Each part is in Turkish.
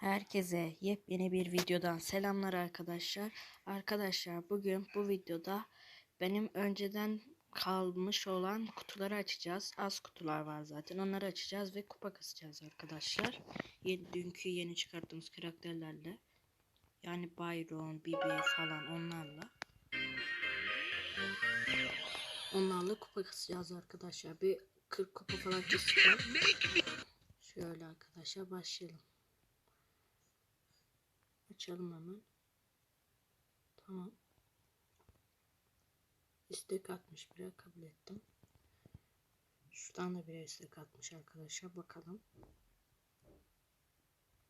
Herkese yepyeni bir videodan selamlar arkadaşlar. Arkadaşlar bugün bu videoda benim önceden kalmış olan kutuları açacağız. Az kutular var zaten. Onları açacağız ve kupa kasacağız arkadaşlar. Yeni, dünkü yeni çıkarttığımız karakterlerle. Yani Byron, Bibi falan onlarla. Onlarla kupa kasacağız arkadaşlar. Bir 40 kupa falan kasacağım. Şöyle arkadaşlar başlayalım. Açalım hemen. Tamam. İstek atmış bire kabul ettim. Şuradan da bir istek atmış arkadaşlar. Bakalım.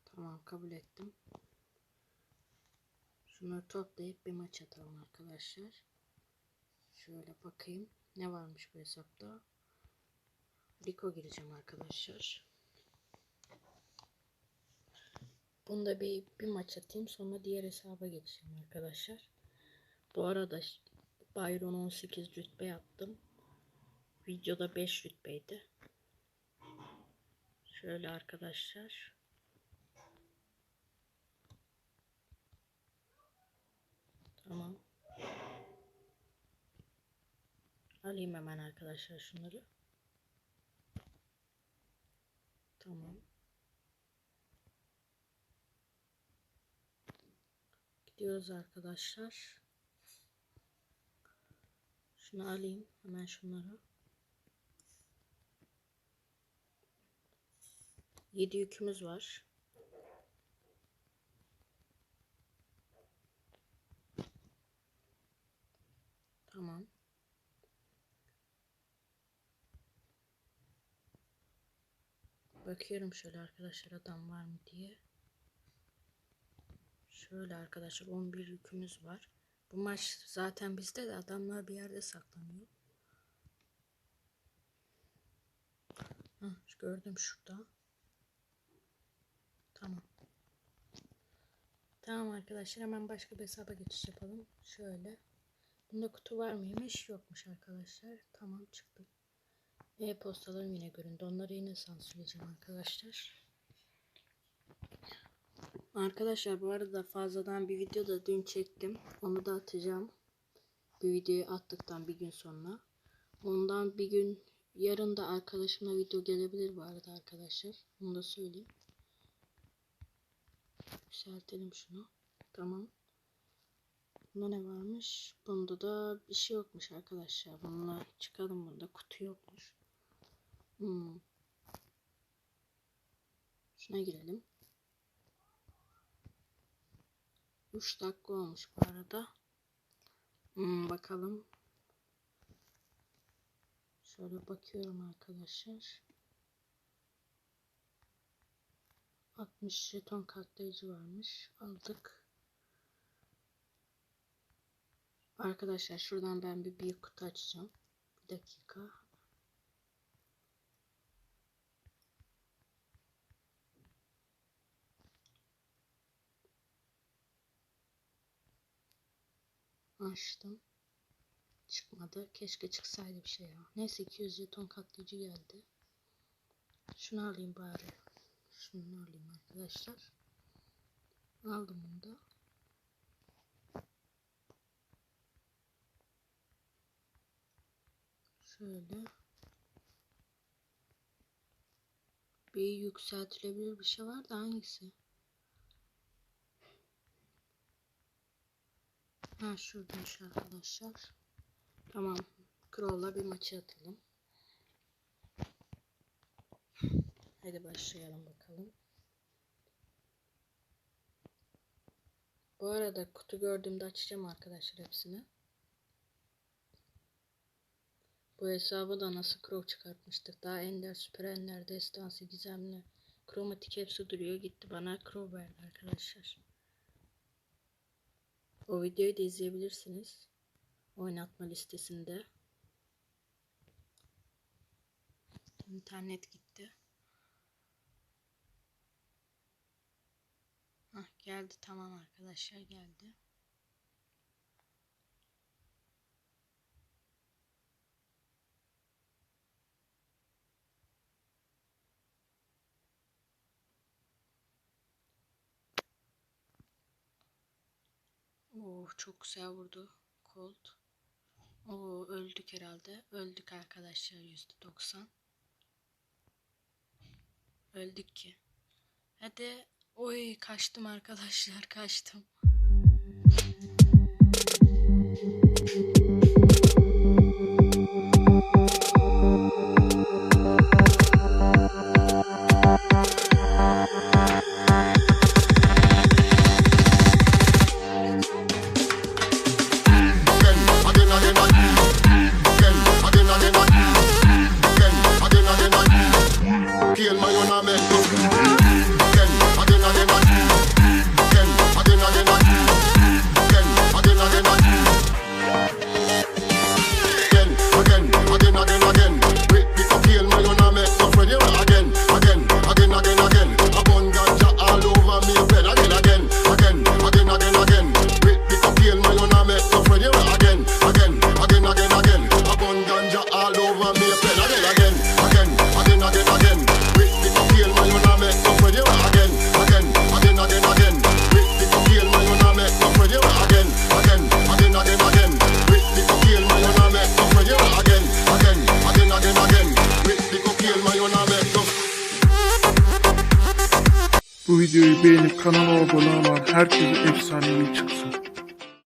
Tamam kabul ettim. Şunları toplayıp bir maç atalım arkadaşlar. Şöyle bakayım. Ne varmış bu hesapta? Rico gireceğim arkadaşlar. Bunda bir, bir maç atayım sonra diğer hesaba geçeceğim arkadaşlar. Bu arada Byron 18 rütbe yaptım. Videoda 5 rütbeydi. Şöyle arkadaşlar. Tamam. Alayım hemen arkadaşlar şunları. Tamam. Gidiyoruz arkadaşlar. Şunu alayım hemen şunları. 7 yükümüz var. Tamam. Bakıyorum şöyle arkadaşlar adam var mı diye. Şöyle arkadaşlar 11 yükümüz var. Bu maç zaten bizde de adamlar bir yerde saklanıyor. Hah, gördüm şurada. Tamam. Tamam arkadaşlar hemen başka bir hesaba geçiş yapalım. Şöyle. Bunda kutu var mıymış? Yokmuş arkadaşlar. Tamam çıktım. E-postalarım yine göründü. Onları yine sansürleyeceğim arkadaşlar. Arkadaşlar bu arada fazladan bir video da dün çektim. Onu da atacağım. Bu videoyu attıktan bir gün sonra. Ondan bir gün yarın da arkadaşımla video gelebilir bu arada arkadaşlar. Onu da söyleyeyim. Yükseltelim şunu. Tamam. Bunda ne varmış? Bunda da bir şey yokmuş arkadaşlar. Bununla çıkalım bunda. Kutu yokmuş. Hmm. Şuna girelim. 3 dakika olmuş bu arada. Hmm, bakalım. Şöyle bakıyorum arkadaşlar. 60 jeton katlayıcı varmış. Aldık. Arkadaşlar şuradan ben bir büyük kutu açacağım. Bir dakika. Açtım. Çıkmadı. Keşke çıksaydı bir şey ya. Neyse 200 jeton katlayıcı geldi. Şunu alayım bari. Şunu alayım arkadaşlar. Aldım bunu da. Şöyle. Bir yükseltilebilir bir şey var da hangisi? Ha şuradaymış arkadaşlar. Tamam. Crow'la bir maçı atalım. Hadi başlayalım bakalım. Bu arada kutu gördüğümde açacağım arkadaşlar hepsini. Bu hesabı da nasıl Crow çıkartmıştık. Daha Ender, Süper Ender, Destansı, Gizemli, Kromatik hepsi duruyor. Gitti bana Crow verdi arkadaşlar. O videoyu da izleyebilirsiniz. Oynatma listesinde. İnternet gitti. Hah, geldi tamam arkadaşlar geldi. Oo çok güzel vurdu. Colt. Oo öldük herhalde. Öldük arkadaşlar %90. Öldük ki. Hadi. Oy kaçtım arkadaşlar kaçtım. herkese efsanevi çıksın.